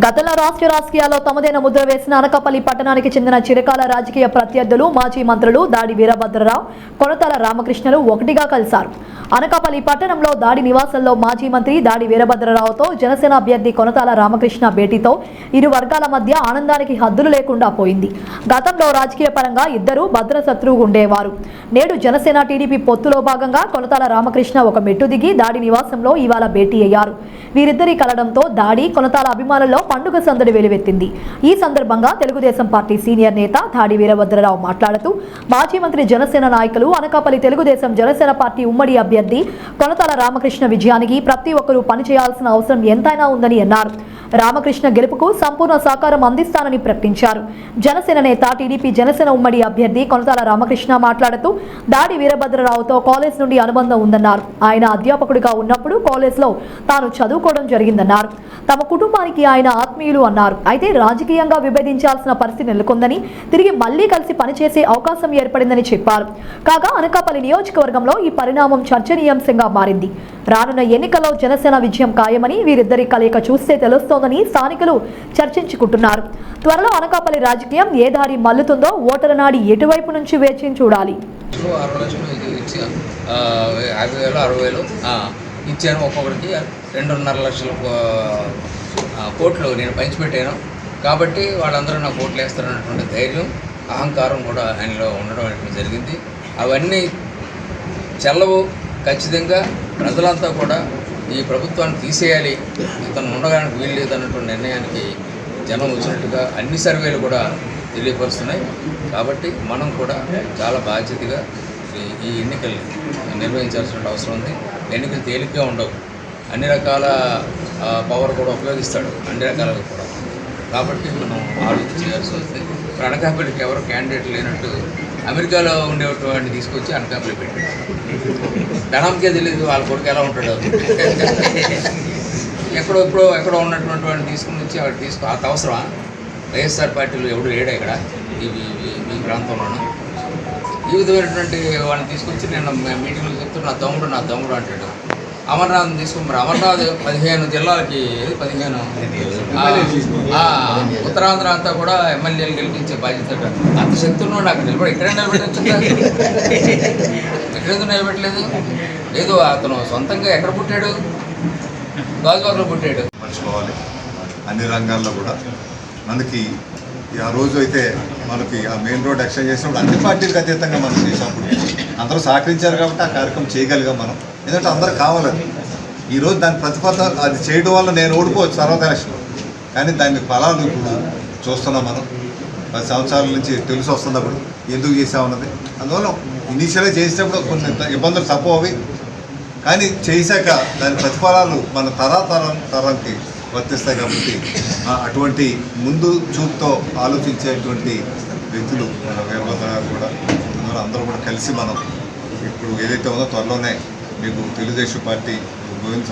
గతంలో రాష్ట్ర రాజకీయాల్లో తమదైన ముద్ర వేసిన అనకాపల్లి పట్టణానికి చెందిన చిరకాల రాజకీయ ప్రత్యర్థులు మాజీ మంత్రులు దాడి వీరభద్రరావు కొనతాల రామకృష్ణలు ఒకటిగా కలిశారు. అనకాపల్లి పట్టణంలో దాడి నివాసంలో మాజీ మంత్రి దాడి వీరభద్రరావుతో జనసేన అభ్యర్థి కొనతాల రామకృష్ణ భేటీతో ఇరు వర్గాల మధ్య ఆనందానికి హద్దులు లేకుండా పోయింది. గతంలో రాజకీయ పరంగా ఇద్దరు భద్ర శత్రువు ఉండేవారు. నేడు జనసేన టీడీపీ పొత్తులో భాగంగా కొనతాల రామకృష్ణ ఒక మెట్టు దిగి దాడి నివాసంలో ఇవాళ భేటీ అయ్యారు. వీరిద్దరి కలడంతో దాడి కొనతాల అభిమానుల్లో పండుగ సందడి వెలువెత్తింది. ఈ సందర్భంగా తెలుగుదేశం పార్టీ సీనియర్ నేత దాడి వీరభద్రరావు మాట్లాడుతూ మాజీ మంత్రి జనసేన నాయకులు అనకాపల్లి తెలుగుదేశం జనసేన పార్టీ ఉమ్మడి అభ్యర్థి కొనతాల రామకృష్ణ విజయానికి ప్రతి ఒక్కరూ పనిచేయాల్సిన అవసరం ఎంతైనా ఉందని అన్నారు. రామకృష్ణ గెలుపుకు సంపూర్ణ సహకారం అందిస్తానని ప్రకటించారు. జనసేన నేత టీడీపీ జనసేన ఉమ్మడి అభ్యర్థి కొనతాల రామకృష్ణ మాట్లాడుతూ దాడి వీరభద్రరావుతో కాలేజ్ నుండి అనుబంధం ఉందన్నారు. ఆయన అధ్యాపకుడిగా ఉన్నప్పుడు కాలేజ్లో తాను చదువుకోవడం జరిగిందన్నారు. తమ కుటుంబానికి ఆయన ఆత్మీయులు అన్నారు. అయితే రాజకీయంగా విభేదించాల్సిన పరిస్థితి నెలకొందని తిరిగి మళ్ళీ కలిసి పనిచేసే అవకాశం ఏర్పడిందని చెప్పారు. కాగా అనకాపల్లి నియోజకవర్గంలో ఈ పరిణామం చర్చనీయాంశంగా మారింది. రానున్న ఎన్నికల్లో జనసేన విజయం ఖాయమని వీరిద్దరి కలయిక చూస్తే తెలుస్తోంది. తెలుస్తోందని స్థానికులు చర్చించుకుంటున్నారు. త్వరలో అనకాపల్లి రాజకీయం ఏ దారి మల్లుతుందో ఓటరు నాడి ఎటువైపు నుంచి వేచి చూడాలి? అరవై ఇచ్చాను యాభై వేలు అరవై వేలు ఇచ్చాను ఒక్కొక్కరికి రెండున్నర లక్షల కోట్లు నేను పంచిపెట్టాను. కాబట్టి వాళ్ళందరూ నా కోట్లు వేస్తారన్నటువంటి ధైర్యం అహంకారం కూడా ఆయనలో ఉండడం అనేటువంటి జరిగింది. అవన్నీ చెల్లవు ఖచ్చితంగా ప్రజలంతా కూడా ఈ ప్రభుత్వాన్ని తీసేయాలి ఇతను ఉండడానికి వీలు లేదన్నటువంటి నిర్ణయానికి జనం వచ్చినట్టుగా అన్ని సర్వేలు కూడా తెలియపరుస్తున్నాయి. కాబట్టి మనం కూడా చాలా బాధ్యతగా ఈ- ఎన్నికల్ని ఎన్నికలు నిర్వహించాల్సిన అవసరం ఉంది. ఎన్నికలు తేలిగ్గా ఉండవు. అన్ని రకాల పవర్ కూడా ఉపయోగిస్తాడు. అన్ని రకాలుగా కూడా. కాబట్టి మనం ఆలోచన చేయాల్సి వస్తుంది ఇప్పుడు అనకాపల్లికి ఎవరు క్యాండిడేట్ లేనట్టు అమెరికాలో ఉండేటువంటి తీసుకొచ్చి అనకాపల్లి పెట్టాడు ధనంకే తెలియదు వాళ్ళ కొడుకు ఎలా ఉంటాడు. ఎక్కడో ఎప్పుడో ఎక్కడో ఉన్నటువంటి వాడిని తీసుకుని వచ్చి అక్కడ తీసుకు అంత అవసరమా వైఎస్ఆర్ పార్టీలో ఎవడు లేడా ఇక్కడ? ఈ ఈ- ఈ- ప్రాంతంలోనూ. ఈ విధమైనటువంటి వాళ్ళని తీసుకొచ్చి నేను మీటింగ్లో చెప్తున్నా నా తమ్ముడు నా తమ్ముడు అంటాడు. అమర్నాథ్ తీసుకుని మరి అమర్నాథ్ పదిహేను జిల్లాలకి ఏది? పదిహేను. ఉత్తరాంధ్ర అంతా కూడా ఎమ్మెల్యేలు గెలిపించే బాధ్యత అంత శక్తి ఉన్నాడు అక్కడ నిలబడి ఇక్కడే నిలబెట్టచ్చు ఎక్కడెందుకు నిలబెట్టలేదు లేదు అతను సొంతంగా ఎక్కడ పుట్టాడు? గాజువాకలో పుట్టాడు. మర్చిపోవాలి. అన్ని రంగాల్లో కూడా. మనకి ఆ రోజు అయితే మనకి ఆ మెయిన్ రోడ్ ఎక్స్టెండ్ చేసినప్పుడు అన్ని పార్టీలకు అతీతంగా మనం చేసినప్పుడు అందరూ సహకరించారు కాబట్టి ఆ కార్యక్రమం చేయగలిగాం మనం. ఎందుకంటే అందరూ కావాలని. ఈరోజు దాని ప్రతిపద అది చేయడం వల్ల నేను ఓడిపోవచ్చు తర్వాత ఎలక్షన్ కానీ దాన్ని ఫలాలు ఇప్పుడు చూస్తున్నాం మనం. పది సంవత్సరాల నుంచి తెలిసి వస్తుంది అప్పుడు. ఎందుకు చేసామన్నది అందువల్ల ఇనీషియల్గా చేసేటప్పుడు కొన్ని ఇబ్బందులు తప్పవు అవి. కానీ చేశాక దాని ప్రతిఫలాలు మన తరాతరం తరంకి వర్తిస్తాయి కాబట్టి అటువంటి ముందు చూపుతో ఆలోచించేటువంటి వ్యక్తులు మన వీరభద్ర కూడా అందువల్ల అందరూ కూడా కలిసి మనం ఇప్పుడు ఏదైతే ఉందో త్వరలోనే మీకు తెలుగుదేశం పార్టీ గోవింద